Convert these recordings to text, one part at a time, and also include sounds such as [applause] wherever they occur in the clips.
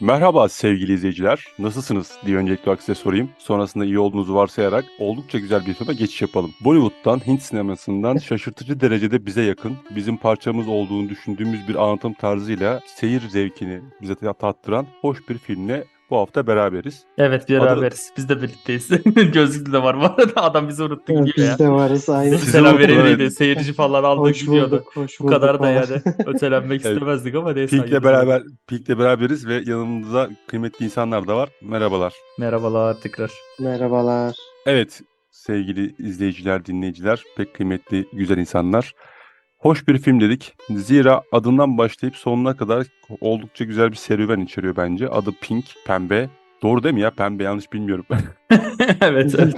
Merhaba sevgili izleyiciler. Nasılsınız diye öncelikle olarak size sorayım. Sonrasında iyi olduğunuzu varsayarak oldukça güzel bir filme geçiş yapalım. Bollywood'dan, Hint sinemasından [laughs] şaşırtıcı derecede bize yakın, bizim parçamız olduğunu düşündüğümüz bir anlatım tarzıyla seyir zevkini bize tattıran hoş bir filmle bu hafta beraberiz. Evet beraberiz. Biz de birlikteyiz. [laughs] Gözlüklü de var bu arada. Adam bizi unuttu Evet, gidiyor ya. biz de varız aynı. Selam verebilirdi. evet. Seyirci falan aldık Hoş gidiyordu. bulduk, hoş Bu bulduk. kadar da falan. yani. [laughs] Ötelenmek Evet. istemezdik ama neyse. Pink'le beraber Pink'le beraberiz ve yanımızda kıymetli insanlar da var. Merhabalar. Merhabalar tekrar. Merhabalar. Evet sevgili izleyiciler, dinleyiciler, pek kıymetli güzel insanlar. Hoş bir film dedik. Zira adından başlayıp sonuna kadar oldukça güzel bir serüven içeriyor bence. Adı Pink, pembe. Doğru değil mi ya? Pembe yanlış bilmiyorum. [laughs] evet evet.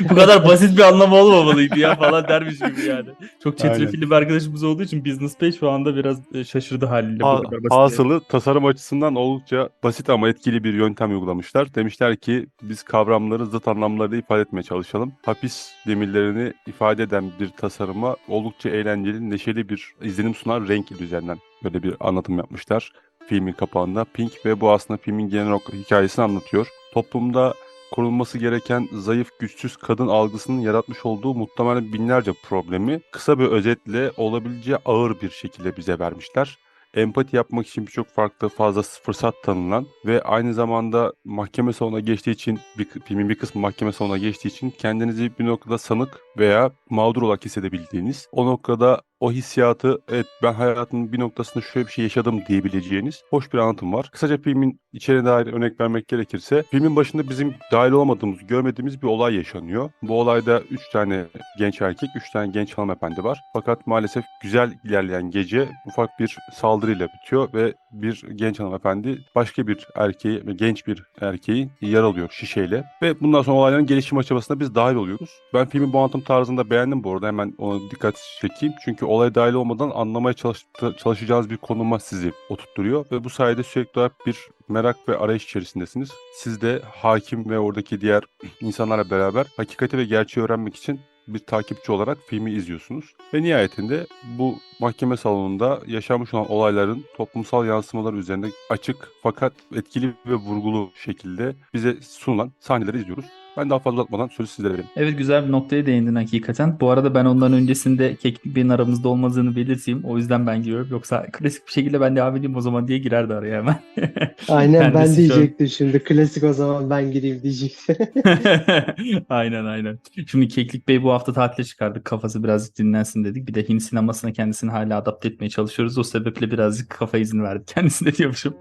[laughs] Bu kadar basit bir anlamı olmamalıydı ya falan dermiş gibi yani. Çok çetrefilli bir arkadaşımız olduğu için Business Page şu anda biraz e, şaşırdı haliyle. Ha-. Hasılı tasarım açısından oldukça basit ama etkili bir yöntem uygulamışlar. Demişler ki biz kavramları zıt anlamlarda ifade etmeye çalışalım. Hapis demirlerini ifade eden bir tasarıma oldukça eğlenceli, neşeli bir izlenim sunan renk üzerinden böyle bir anlatım yapmışlar. Filmin kapağında Pink ve bu aslında filmin genel hikayesini anlatıyor. Toplumda korunması gereken zayıf, güçsüz kadın algısının yaratmış olduğu muhtemelen binlerce problemi kısa bir özetle olabileceği ağır bir şekilde bize vermişler empati yapmak için birçok farklı fazla fırsat tanınan ve aynı zamanda mahkeme salonuna geçtiği için bir, filmin bir kısmı mahkeme salonuna geçtiği için kendinizi bir noktada sanık veya mağdur olarak hissedebildiğiniz o noktada o hissiyatı evet ben hayatımın bir noktasında şöyle bir şey yaşadım diyebileceğiniz hoş bir anlatım var. Kısaca filmin içeriğine dair örnek vermek gerekirse filmin başında bizim dahil olamadığımız, görmediğimiz bir olay yaşanıyor. Bu olayda 3 tane genç erkek, 3 tane genç hanımefendi var. Fakat maalesef güzel ilerleyen gece ufak bir saldırıyla bitiyor ve bir genç hanımefendi başka bir erkeği, genç bir erkeği yaralıyor şişeyle. Ve bundan sonra olayların gelişim aşamasında biz dahil oluyoruz. Ben filmin bu anlatım tarzında beğendim bu arada. Hemen ona dikkat çekeyim. Çünkü olaya dahil olmadan anlamaya çalıştı- çalışacağınız bir konuma sizi oturtturuyor. Ve bu sayede sürekli olarak bir merak ve arayış içerisindesiniz. Siz de hakim ve oradaki diğer [clears throat] insanlarla beraber hakikati ve gerçeği öğrenmek için bir takipçi olarak filmi izliyorsunuz. Ve nihayetinde bu mahkeme salonunda yaşanmış olan olayların toplumsal yansımaları üzerinde açık fakat etkili ve vurgulu şekilde bize sunulan sahneleri izliyoruz. Ben daha fazla uzatmadan sözü sizlere vereyim. Evet güzel bir noktaya değindin hakikaten. Bu arada ben ondan öncesinde Keklik Bey'in aramızda olmadığını belirteyim. O yüzden ben giriyorum. Yoksa klasik bir şekilde ben devam edeyim o zaman diye girerdi araya hemen. [laughs] Aynen ben an- diyecektim şimdi. Klasik o zaman ben gireyim diyecektim. [laughs] [laughs] aynen aynen. Şimdi Keklik Bey bu hafta tatile çıkardık. Kafası birazcık dinlensin dedik. Bir de Hint sinemasına kendisini hala adapte etmeye çalışıyoruz. O sebeple birazcık kafa izni verdik kendisine diyormuşum.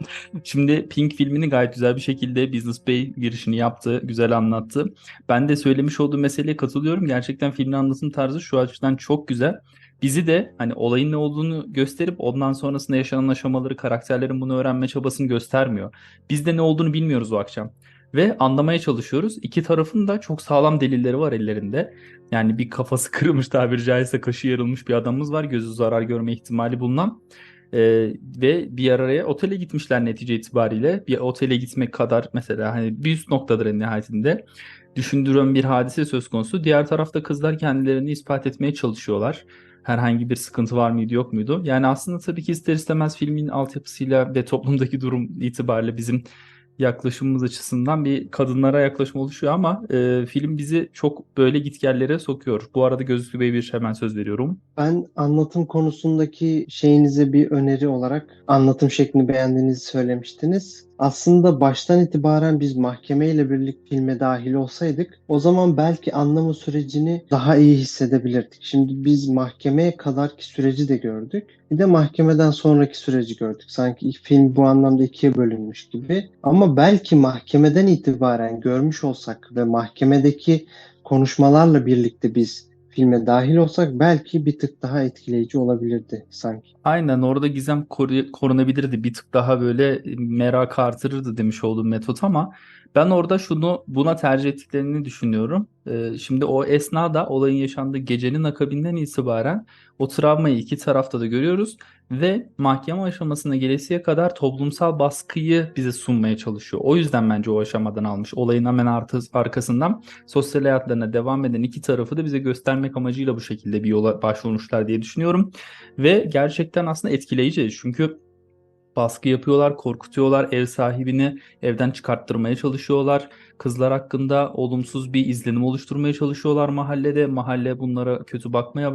Şimdi Pink filmini gayet güzel bir şekilde Business Bey girişini yaptı. Güzel anlattı. Ben de söylemiş olduğum meseleye katılıyorum. Gerçekten filmin anlatım tarzı şu açıdan çok güzel. Bizi de hani olayın ne olduğunu gösterip ondan sonrasında yaşanan aşamaları, karakterlerin bunu öğrenme çabasını göstermiyor. Biz de ne olduğunu bilmiyoruz o akşam. Ve anlamaya çalışıyoruz. İki tarafın da çok sağlam delilleri var ellerinde. Yani bir kafası [laughs] kırılmış tabiri caizse kaşı yarılmış bir adamımız var. Gözü zarar görme ihtimali bulunan. Ee, ve bir araya otele gitmişler netice itibariyle. Bir otele gitmek kadar mesela hani bir üst noktadır en nihayetinde düşündüren bir hadise söz konusu. Diğer tarafta kızlar kendilerini ispat etmeye çalışıyorlar. Herhangi bir sıkıntı var mıydı yok muydu? Yani aslında tabii ki ister istemez filmin altyapısıyla ve toplumdaki durum itibariyle bizim yaklaşımımız açısından bir kadınlara yaklaşım oluşuyor ama e, film bizi çok böyle gitgellere sokuyor. Bu arada Gözlüklü Bey bir hemen söz veriyorum. Ben anlatım konusundaki şeyinize bir öneri olarak anlatım şeklini beğendiğinizi söylemiştiniz. Aslında baştan itibaren biz mahkemeyle birlikte filme dahil olsaydık o zaman belki anlama sürecini daha iyi hissedebilirdik. Şimdi biz mahkemeye kadarki süreci de gördük. Bir de mahkemeden sonraki süreci gördük. Sanki film bu anlamda ikiye bölünmüş gibi. Ama belki mahkemeden itibaren görmüş olsak ve mahkemedeki konuşmalarla birlikte biz filme dahil olsak belki bir tık daha etkileyici olabilirdi sanki. Aynen orada gizem koru- korunabilirdi. Bir tık daha böyle merak artırırdı demiş olduğum metot ama ben orada şunu buna tercih ettiklerini düşünüyorum. Ee, şimdi o esnada olayın yaşandığı gecenin akabinden itibaren o travmayı iki tarafta da görüyoruz ve mahkeme aşamasına gelesiye kadar toplumsal baskıyı bize sunmaya çalışıyor. O yüzden bence o aşamadan almış. Olayın hemen arkasından sosyal hayatlarına devam eden iki tarafı da bize göstermek amacıyla bu şekilde bir yola başvurmuşlar diye düşünüyorum. Ve gerçekten aslında etkileyici. Çünkü baskı yapıyorlar, korkutuyorlar, ev sahibini evden çıkarttırmaya çalışıyorlar. Kızlar hakkında olumsuz bir izlenim oluşturmaya çalışıyorlar mahallede. Mahalle bunlara kötü bakmaya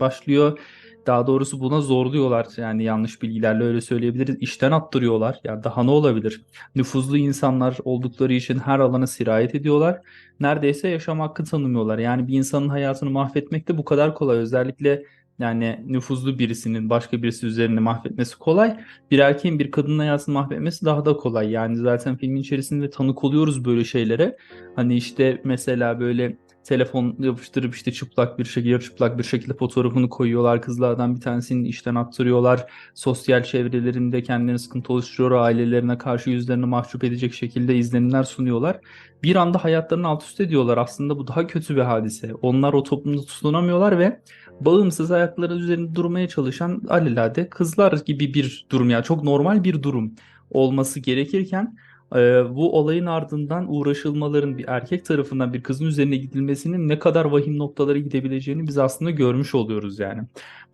başlıyor. Daha doğrusu buna zorluyorlar. Yani yanlış bilgilerle öyle söyleyebiliriz. İşten attırıyorlar. Ya daha ne olabilir? Nüfuzlu insanlar oldukları için her alana sirayet ediyorlar. Neredeyse yaşam hakkı tanımıyorlar. Yani bir insanın hayatını mahvetmek de bu kadar kolay. Özellikle yani nüfuzlu birisinin başka birisi üzerine mahvetmesi kolay. Bir erkeğin bir kadının hayatını mahvetmesi daha da kolay. Yani zaten filmin içerisinde tanık oluyoruz böyle şeylere. Hani işte mesela böyle telefon yapıştırıp işte çıplak bir şekilde yarı çıplak bir şekilde fotoğrafını koyuyorlar. Kızlardan bir tanesini işten attırıyorlar. Sosyal çevrelerinde kendilerine sıkıntı oluşturuyor. Ailelerine karşı yüzlerini mahcup edecek şekilde izlenimler sunuyorlar. Bir anda hayatlarını alt üst ediyorlar. Aslında bu daha kötü bir hadise. Onlar o toplumda tutunamıyorlar ve bağımsız ayakları üzerinde durmaya çalışan alelade kızlar gibi bir durum ya çok normal bir durum olması gerekirken e, bu olayın ardından uğraşılmaların bir erkek tarafından bir kızın üzerine gidilmesinin ne kadar vahim noktalara gidebileceğini biz aslında görmüş oluyoruz yani.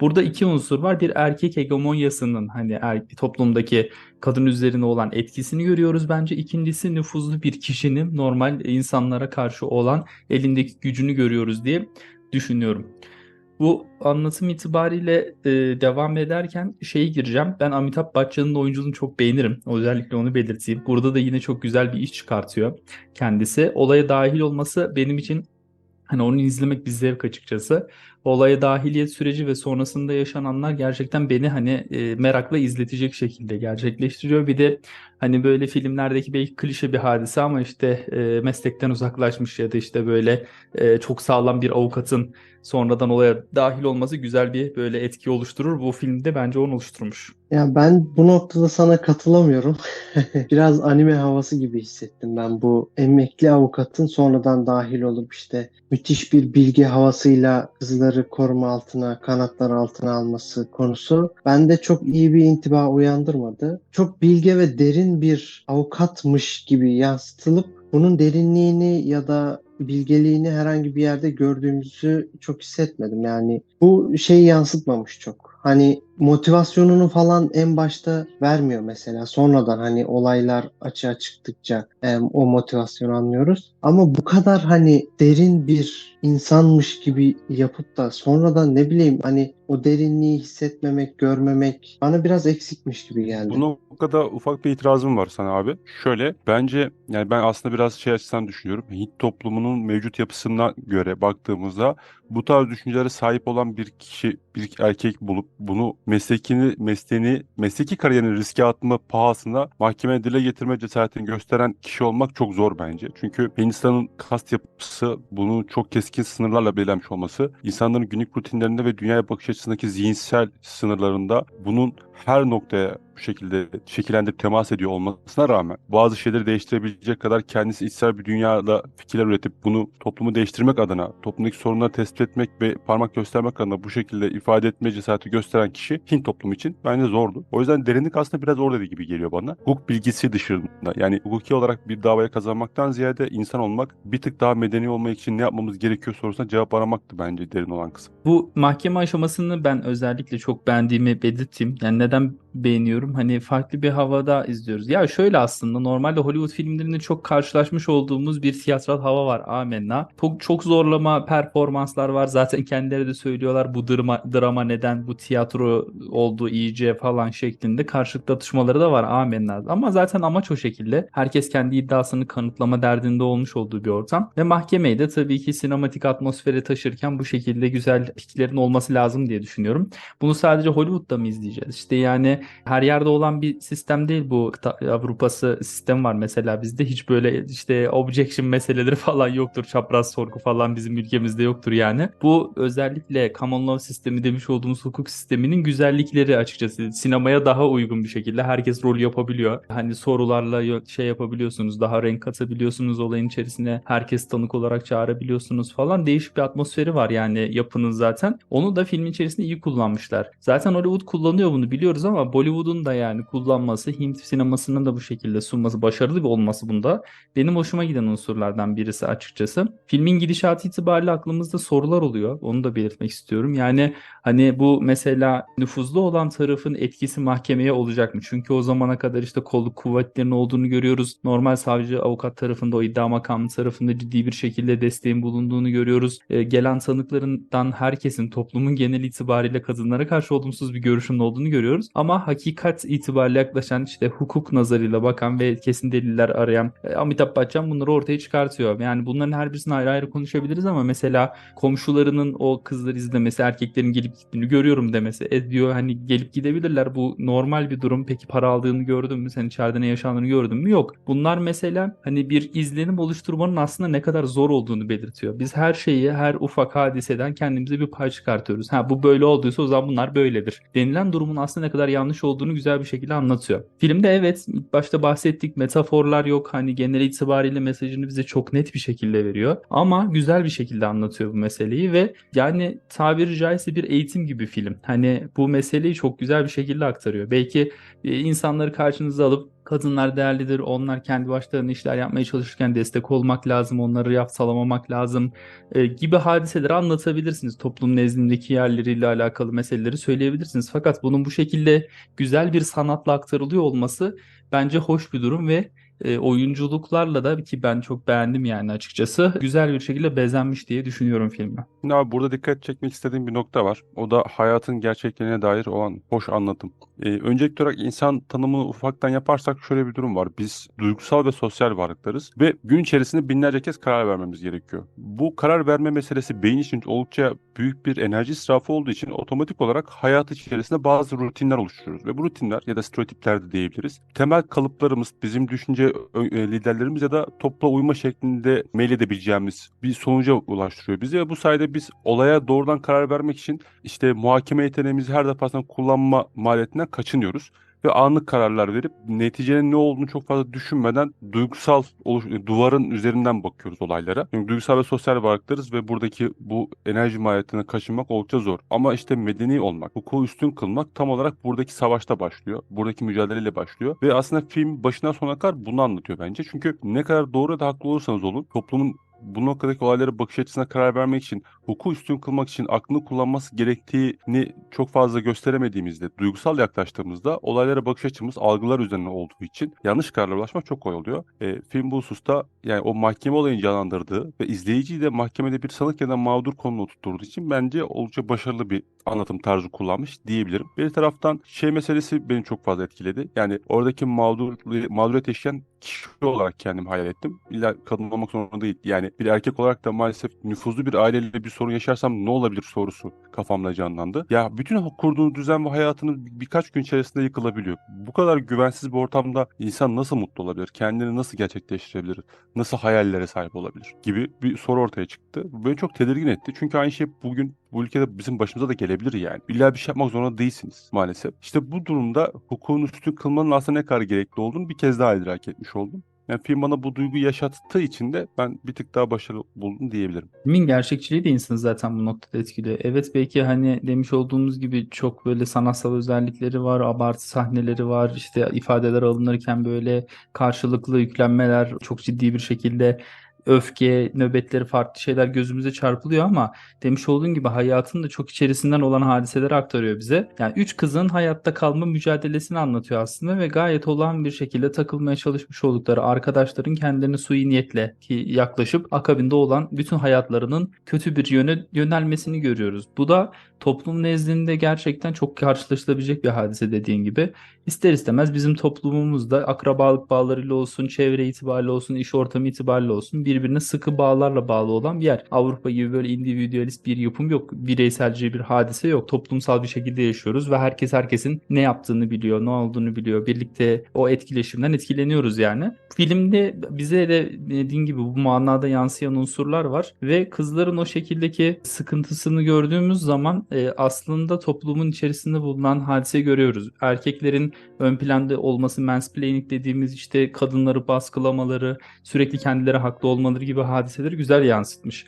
Burada iki unsur var. Bir erkek hegemonyasının hani er, toplumdaki kadın üzerine olan etkisini görüyoruz bence. İkincisi nüfuzlu bir kişinin normal insanlara karşı olan elindeki gücünü görüyoruz diye düşünüyorum. Bu anlatım itibariyle e, devam ederken şeye gireceğim. Ben Amitabh Bachchan'ın oyunculuğunu çok beğenirim. Özellikle onu belirteyim. Burada da yine çok güzel bir iş çıkartıyor kendisi. Olaya dahil olması benim için hani onu izlemek bir zevk açıkçası. Olaya dahiliyet süreci ve sonrasında yaşananlar gerçekten beni hani e, merakla izletecek şekilde gerçekleştiriyor. Bir de hani böyle filmlerdeki belki klişe bir hadise ama işte e, meslekten uzaklaşmış ya da işte böyle e, çok sağlam bir avukatın sonradan olaya dahil olması güzel bir böyle etki oluşturur. Bu filmde bence onu oluşturmuş. Ya ben bu noktada sana katılamıyorum. [laughs] Biraz anime havası gibi hissettim ben bu emekli avukatın sonradan dahil olup işte müthiş bir bilgi havasıyla kızları koruma altına, kanatlar altına alması konusu bende çok iyi bir intiba uyandırmadı. Çok bilge ve derin bir avukatmış gibi yansıtılıp bunun derinliğini ya da bilgeliğini herhangi bir yerde gördüğümüzü çok hissetmedim. Yani bu şeyi yansıtmamış çok. Hani motivasyonunu falan en başta vermiyor mesela. Sonradan hani olaylar açığa çıktıkça em, o motivasyonu anlıyoruz. Ama bu kadar hani derin bir insanmış gibi yapıp da sonradan ne bileyim hani o derinliği hissetmemek, görmemek bana biraz eksikmiş gibi geldi. Bu noktada ufak bir itirazım var sana abi. Şöyle bence yani ben aslında biraz şey açısından düşünüyorum. Hint toplumunun mevcut yapısına göre baktığımızda bu tarz düşüncelere sahip olan bir kişi, bir erkek bulup bunu meslekini, mesleğini, mesleki kariyerini riske atma pahasına mahkemeye dile getirme cesaretini gösteren kişi olmak çok zor bence. Çünkü Hindistan'ın kast yapısı bunu çok keskin sınırlarla belirlenmiş olması, insanların günlük rutinlerinde ve dünyaya bakış açısındaki zihinsel sınırlarında bunun her noktaya şekilde şekillendirip temas ediyor olmasına rağmen bazı şeyleri değiştirebilecek kadar kendisi içsel bir dünyada fikirler üretip bunu toplumu değiştirmek adına, toplumdaki sorunları tespit etmek ve parmak göstermek adına bu şekilde ifade etme cesareti gösteren kişi Hint toplumu için bence zordu. O yüzden derinlik aslında biraz orada gibi geliyor bana. Hukuk bilgisi dışında yani hukuki olarak bir davaya kazanmaktan ziyade insan olmak, bir tık daha medeni olmak için ne yapmamız gerekiyor sorusuna cevap aramaktı bence derin olan kısım. Bu mahkeme aşamasını ben özellikle çok beğendiğimi belirteyim. Yani neden beğeniyorum? Hani farklı bir havada izliyoruz. Ya şöyle aslında normalde Hollywood filmlerinde çok karşılaşmış olduğumuz bir tiyatral hava var. Amenna. Çok, çok zorlama performanslar var. Zaten kendileri de söylüyorlar bu drama, drama neden bu tiyatro oldu iyice falan şeklinde karşılıklı atışmaları da var. Amenna. Ama zaten amaç o şekilde. Herkes kendi iddiasını kanıtlama derdinde olmuş olduğu bir ortam. Ve mahkemeyi de tabii ki sinematik atmosfere taşırken bu şekilde güzel piklerin olması lazım diye düşünüyorum. Bunu sadece Hollywood'da mı izleyeceğiz? İşte yani her yerde olan bir sistem değil bu Avrupası sistem var mesela bizde hiç böyle işte objection meseleleri [laughs] falan yoktur. Çapraz sorgu falan bizim ülkemizde yoktur yani. Bu özellikle common law sistemi demiş olduğumuz hukuk sisteminin güzellikleri açıkçası. Sinemaya daha uygun bir şekilde herkes rol yapabiliyor. Hani sorularla şey yapabiliyorsunuz. Daha renk katabiliyorsunuz olayın içerisine. Herkes tanık olarak çağırabiliyorsunuz falan. Değişik bir atmosferi var yani yapının zaten. Onu da filmin içerisinde iyi kullanmışlar. Zaten Hollywood kullanıyor bunu biliyoruz ama Bollywood'un Da yani kullanması, Hint sinemasının da bu şekilde sunması, başarılı bir olması bunda benim hoşuma giden unsurlardan birisi açıkçası. Filmin gidişatı itibariyle aklımızda sorular oluyor. Onu da belirtmek istiyorum. Yani hani bu mesela nüfuzlu olan tarafın etkisi mahkemeye olacak mı? Çünkü o zamana kadar işte kolluk kuvvetlerinin olduğunu görüyoruz. Normal savcı avukat tarafında o iddia makamı tarafında ciddi bir şekilde desteğin bulunduğunu görüyoruz. E, gelen tanıklarından herkesin toplumun genel itibariyle kadınlara karşı olumsuz bir görüşünün olduğunu görüyoruz. Ama hakikat itibariyle yaklaşan işte hukuk nazarıyla bakan ve kesin deliller arayan e, Amitabh Bachchan bunları ortaya çıkartıyor. Yani bunların her birisini ayrı ayrı konuşabiliriz ama mesela komşularının o kızları izlemesi, erkeklerin gelip gittiğini görüyorum demesi. E diyor hani gelip gidebilirler bu normal bir durum. Peki para aldığını gördün mü? Sen içeride ne yaşandığını gördün mü? Yok. Bunlar mesela hani bir izlenim oluşturmanın aslında ne kadar zor olduğunu belirtiyor. Biz her şeyi, her ufak hadiseden kendimize bir pay çıkartıyoruz. Ha bu böyle olduysa o zaman bunlar böyledir. Denilen durumun aslında ne kadar yanlış olduğunu güzel bir şekilde anlatıyor. Filmde evet ilk başta bahsettik metaforlar yok. Hani genel itibariyle mesajını bize çok net bir şekilde veriyor. Ama güzel bir şekilde anlatıyor bu meseleyi ve yani tabiri caizse bir eğitim gibi film. Hani bu meseleyi çok güzel bir şekilde aktarıyor. Belki e, insanları karşınıza alıp kadınlar değerlidir, onlar kendi başlarına işler yapmaya çalışırken destek olmak lazım, onları yapsalamamak lazım e, gibi hadiseleri anlatabilirsiniz. Toplum nezdindeki yerleriyle alakalı meseleleri söyleyebilirsiniz. Fakat bunun bu şekilde güzel bir sanatla aktarılıyor olması bence hoş bir durum ve e, oyunculuklarla da ki ben çok beğendim yani açıkçası güzel bir şekilde bezenmiş diye düşünüyorum filmi. Şimdi abi burada dikkat çekmek istediğim bir nokta var. O da hayatın gerçekliğine dair olan hoş anlatım. Ee, öncelikli olarak insan tanımını ufaktan yaparsak şöyle bir durum var. Biz duygusal ve sosyal varlıklarız ve gün içerisinde binlerce kez karar vermemiz gerekiyor. Bu karar verme meselesi beyin için oldukça büyük bir enerji israfı olduğu için otomatik olarak hayat içerisinde bazı rutinler oluşturuyoruz. Ve bu rutinler ya da stereotipler de diyebiliriz. Temel kalıplarımız, bizim düşünce e, liderlerimiz ya da topla uyma şeklinde meyledebileceğimiz bir sonuca ulaştırıyor bizi ve bu sayede biz olaya doğrudan karar vermek için işte muhakeme yeteneğimizi her defasında kullanma maliyetinden kaçınıyoruz ve anlık kararlar verip neticenin ne olduğunu çok fazla düşünmeden duygusal oluş- duvarın üzerinden bakıyoruz olaylara. Çünkü duygusal ve sosyal varlıklarız ve buradaki bu enerji maliyetinden kaçınmak oldukça zor. Ama işte medeni olmak, hukuku üstün kılmak tam olarak buradaki savaşta başlıyor. Buradaki mücadeleyle başlıyor. Ve aslında film başından sonuna kadar bunu anlatıyor bence. Çünkü ne kadar doğru da haklı olursanız olun toplumun bu noktadaki olaylara bakış açısına karar vermek için, hukuku üstün kılmak için aklını kullanması gerektiğini çok fazla gösteremediğimizde, duygusal yaklaştığımızda olaylara bakış açımız algılar üzerine olduğu için yanlış kararlara ulaşmak çok kolay oluyor. E, film bu hususta yani o mahkeme olayını canlandırdığı ve izleyiciyi de mahkemede bir sanık ya da mağdur konumuna tutturduğu için bence oldukça başarılı bir anlatım tarzı kullanmış diyebilirim. Bir taraftan şey meselesi beni çok fazla etkiledi. Yani oradaki mağdur, mağduriyet yaşayan kişi olarak kendimi hayal ettim. İlla kadın olmak zorunda değil. Yani bir erkek olarak da maalesef nüfuzlu bir aileyle bir sorun yaşarsam ne olabilir sorusu kafamda canlandı. Ya bütün kurduğu düzen ve hayatını birkaç gün içerisinde yıkılabiliyor. Bu kadar güvensiz bir ortamda insan nasıl mutlu olabilir? Kendini nasıl gerçekleştirebilir? Nasıl hayallere sahip olabilir? Gibi bir soru ortaya çıktı. Bu çok tedirgin etti. Çünkü aynı şey bugün bu ülkede bizim başımıza da gelebilir yani. İlla bir şey yapmak zorunda değilsiniz maalesef. İşte bu durumda hukukun üstün kılmanın aslında ne kadar gerekli olduğunu bir kez daha idrak etmiş oldum. Yani film bana bu duyguyu yaşattığı için de ben bir tık daha başarılı buldum diyebilirim. Filmin gerçekçiliği de insanı zaten bu noktada etkiliyor. Evet belki hani demiş olduğumuz gibi çok böyle sanatsal özellikleri var, abartı sahneleri var, işte ifadeler alınırken böyle karşılıklı yüklenmeler çok ciddi bir şekilde öfke, nöbetleri farklı şeyler gözümüze çarpılıyor ama demiş olduğun gibi hayatın da çok içerisinden olan hadiseleri aktarıyor bize. Yani üç kızın hayatta kalma mücadelesini anlatıyor aslında ve gayet olağan bir şekilde takılmaya çalışmış oldukları arkadaşların kendilerine sui niyetle ki yaklaşıp akabinde olan bütün hayatlarının kötü bir yöne yönelmesini görüyoruz. Bu da toplum nezdinde gerçekten çok karşılaşılabilecek bir hadise dediğin gibi. İster istemez bizim toplumumuzda akrabalık bağlarıyla olsun, çevre itibariyle olsun, iş ortamı itibariyle olsun birbirine sıkı bağlarla bağlı olan bir yer. Avrupa gibi böyle individualist bir yapım yok. Bireyselci bir hadise yok. Toplumsal bir şekilde yaşıyoruz ve herkes herkesin ne yaptığını biliyor, ne olduğunu biliyor. Birlikte o etkileşimden etkileniyoruz yani. Filmde bize de dediğin gibi bu manada yansıyan unsurlar var ve kızların o şekildeki sıkıntısını gördüğümüz zaman e, aslında toplumun içerisinde bulunan hadise görüyoruz. Erkeklerin ön planda olması, mansplaining dediğimiz işte kadınları baskılamaları, sürekli kendileri haklı olmaları gibi hadiseleri güzel yansıtmış.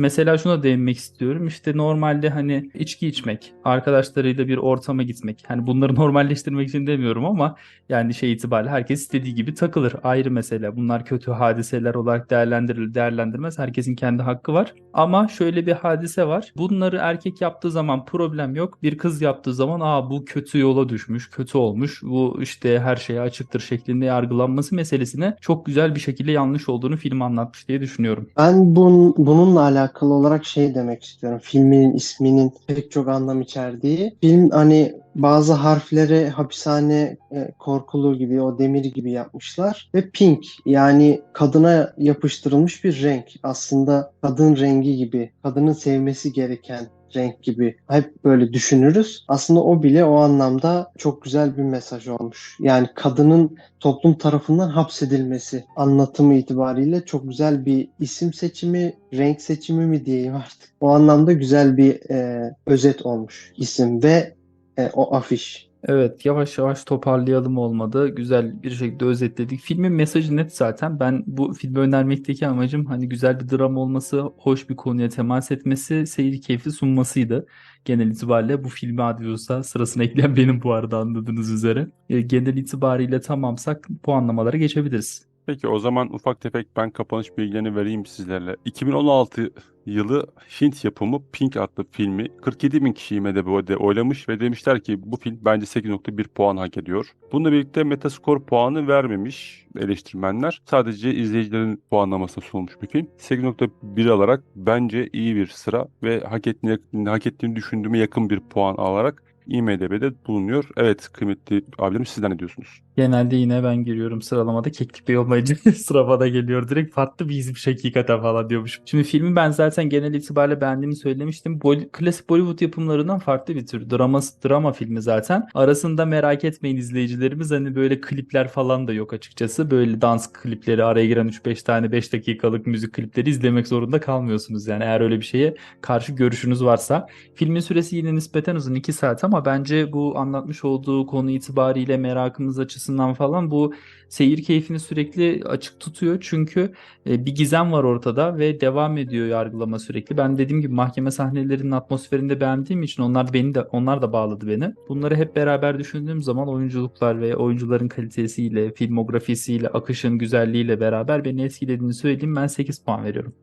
Mesela şuna değinmek istiyorum. İşte normalde hani içki içmek, arkadaşlarıyla bir ortama gitmek. Hani bunları [laughs] normalleştirmek için demiyorum ama yani şey itibariyle herkes istediği gibi takılır. Ayrı mesele. Bunlar kötü hadiseler olarak değerlendirilir, değerlendirmez. Herkesin kendi hakkı var. Ama şöyle bir hadise var. Bunları erkek yaptığı zaman problem yok. Bir kız yaptığı zaman aa bu kötü yola düşmüş, kötü olmuş. Bu işte her şeye açıktır şeklinde yargılanması meselesine çok güzel bir şekilde yanlış olduğunu film anlatmış diye düşünüyorum. Ben bun, bununla alakalı olarak şey demek istiyorum. Filmin isminin pek çok anlam içerdiği. Film hani bazı harfleri hapishane e, korkulu gibi o demir gibi yapmışlar ve pink yani kadına yapıştırılmış bir renk. Aslında kadın rengi gibi, kadının sevmesi gereken renk gibi hep böyle düşünürüz. Aslında o bile o anlamda çok güzel bir mesaj olmuş. Yani kadının toplum tarafından hapsedilmesi anlatımı itibariyle çok güzel bir isim seçimi, renk seçimi mi diyeyim artık. O anlamda güzel bir e, özet olmuş isim ve e, o afiş. Evet, yavaş yavaş toparlayalım olmadı. Güzel bir şekilde özetledik. Filmin mesajı net zaten. Ben bu filmi önermekteki amacım hani güzel bir dram olması, hoş bir konuya temas etmesi, seyir keyfi sunmasıydı. Genel itibariyle bu filmi Adios'a sırasına [laughs] ekleyen benim bu arada anladığınız üzere. E, genel itibariyle tamamsak puanlamalara geçebiliriz. Peki o zaman ufak tefek ben kapanış bilgilerini vereyim sizlerle. 2016 yılı Hint yapımı Pink adlı filmi 47 bin kişi IMDb'de oylamış ve demişler ki bu film bence 8.1 puan hak ediyor. Bununla birlikte Metascore puanı vermemiş eleştirmenler. Sadece izleyicilerin puanlamasına sunulmuş bir film. 8.1 alarak bence iyi bir sıra ve hak ettiğini, hak ettiğini düşündüğüme yakın bir puan alarak IMDb'de bulunuyor. Evet kıymetli abilerim sizler ne diyorsunuz? Genelde yine ben giriyorum sıralamada keklik bey olmayınca [laughs] sıra bana geliyor direkt farklı bir izmiş hakikaten falan diyormuşum. Şimdi filmi ben zaten genel itibariyle beğendiğimi söylemiştim. Bol- klasik Bollywood yapımlarından farklı bir tür. Drama, drama filmi zaten. Arasında merak etmeyin izleyicilerimiz hani böyle klipler falan da yok açıkçası. Böyle dans klipleri araya giren 3-5 tane 5 dakikalık müzik klipleri izlemek zorunda kalmıyorsunuz. Yani eğer öyle bir şeye karşı görüşünüz varsa. Filmin süresi yine nispeten uzun 2 saat ama bence bu anlatmış olduğu konu itibariyle merakımız açısından falan bu seyir keyfini sürekli açık tutuyor. Çünkü e, bir gizem var ortada ve devam ediyor yargılama sürekli. Ben dediğim gibi mahkeme sahnelerinin atmosferinde beğendiğim için onlar beni de onlar da bağladı beni. Bunları hep beraber düşündüğüm zaman oyunculuklar ve oyuncuların kalitesiyle, filmografisiyle, akışın güzelliğiyle beraber beni etkilediğini söyleyeyim. Ben 8 puan veriyorum.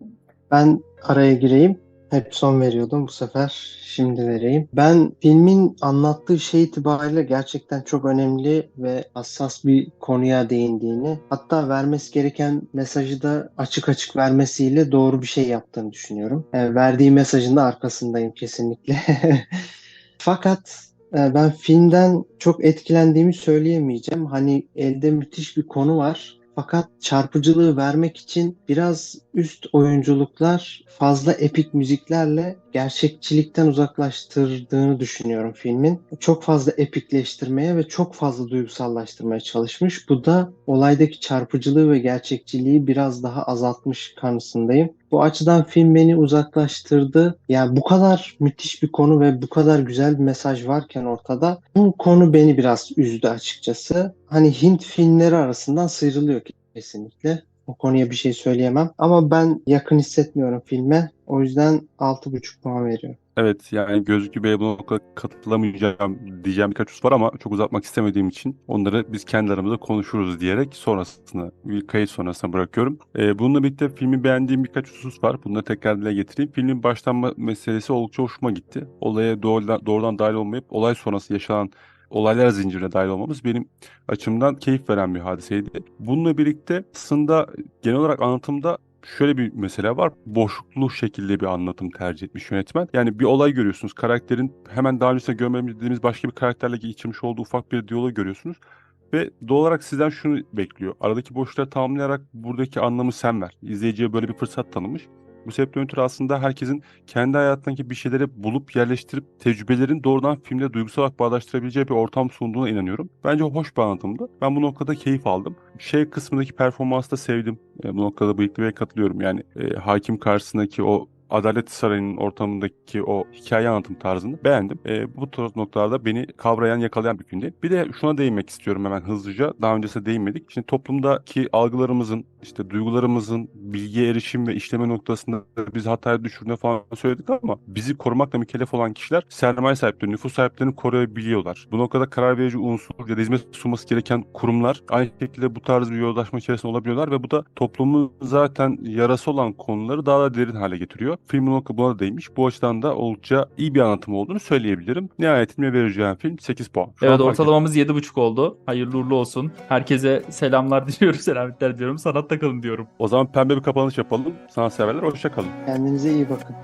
Ben araya gireyim. Hep son veriyordum bu sefer. Şimdi vereyim. Ben filmin anlattığı şey itibariyle gerçekten çok önemli ve hassas bir konuya değindiğini, hatta vermesi gereken mesajı da açık açık vermesiyle doğru bir şey yaptığını düşünüyorum. Yani verdiği mesajın da arkasındayım kesinlikle. [laughs] Fakat e, ben filmden çok etkilendiğimi söyleyemeyeceğim. Hani elde müthiş bir konu var. Fakat çarpıcılığı vermek için biraz üst oyunculuklar, fazla epik müziklerle gerçekçilikten uzaklaştırdığını düşünüyorum filmin. Çok fazla epikleştirmeye ve çok fazla duygusallaştırmaya çalışmış. Bu da olaydaki çarpıcılığı ve gerçekçiliği biraz daha azaltmış kanısındayım. Bu açıdan film beni uzaklaştırdı. Yani bu kadar müthiş bir konu ve bu kadar güzel bir mesaj varken ortada bu konu beni biraz üzdü açıkçası. Hani Hint filmleri arasından sıyrılıyor kesinlikle. O konuya bir şey söyleyemem. Ama ben yakın hissetmiyorum filme. O yüzden 6,5 puan veriyorum. Evet yani Gözlüklü Bey'e bu noktada katılamayacağım diyeceğim birkaç husus var ama çok uzatmak istemediğim için onları biz kendi aramızda konuşuruz diyerek sonrasını bir kayıt sonrasına bırakıyorum. Ee, bununla birlikte filmi beğendiğim birkaç husus var. Bunları tekrar dile getireyim. Filmin başlanma meselesi oldukça hoşuma gitti. Olaya doğrudan, doğrudan dahil olmayıp olay sonrası yaşanan olaylar zincirine dahil olmamız benim açımdan keyif veren bir hadiseydi. Bununla birlikte aslında genel olarak anlatımda şöyle bir mesele var. Boşluklu şekilde bir anlatım tercih etmiş yönetmen. Yani bir olay görüyorsunuz. Karakterin hemen daha öncesinde görmediğimiz başka bir karakterle geçirmiş olduğu ufak bir diyalog görüyorsunuz. Ve doğal olarak sizden şunu bekliyor. Aradaki boşlukları tamamlayarak buradaki anlamı sen ver. İzleyiciye böyle bir fırsat tanımış. Bu sebepten ötürü aslında herkesin kendi hayatındaki bir şeyleri bulup yerleştirip tecrübelerin doğrudan filmle duygusal olarak bağdaştırabileceği bir ortam sunduğuna inanıyorum. Bence hoş bir anlatımdı. Ben bu noktada keyif aldım. Şey kısmındaki performansı da sevdim. E, bu noktada Bıyıklı Bey'e katılıyorum. Yani e, hakim karşısındaki o Adalet Sarayı'nın ortamındaki o hikaye anlatım tarzını beğendim. E, bu tarz noktalarda beni kavrayan, yakalayan bir filmdi. Bir de şuna değinmek istiyorum hemen hızlıca. Daha öncesinde değinmedik. Şimdi toplumdaki algılarımızın işte duygularımızın bilgiye erişim ve işleme noktasında biz hataya düşürme falan söyledik ama bizi korumakla mükellef olan kişiler sermaye sahipleri, nüfus sahiplerini koruyabiliyorlar. Bu noktada karar verici unsur ya da hizmet sunması gereken kurumlar aynı şekilde bu tarz bir yoldaşma içerisinde olabiliyorlar ve bu da toplumun zaten yarası olan konuları daha da derin hale getiriyor. Film buna da değmiş. Bu açıdan da oldukça iyi bir anlatım olduğunu söyleyebilirim. Nihayetinde vereceğim film 8 puan. Şu Evet ortalamamız 7.5 oldu. Hayırlı uğurlu olsun. Herkese selamlar [laughs] diliyorum, selametler diyorum. Sanatta kalın diyorum. O zaman pembe bir kapanış yapalım. Sanatseverler hoşça kalın. Kendinize iyi bakın.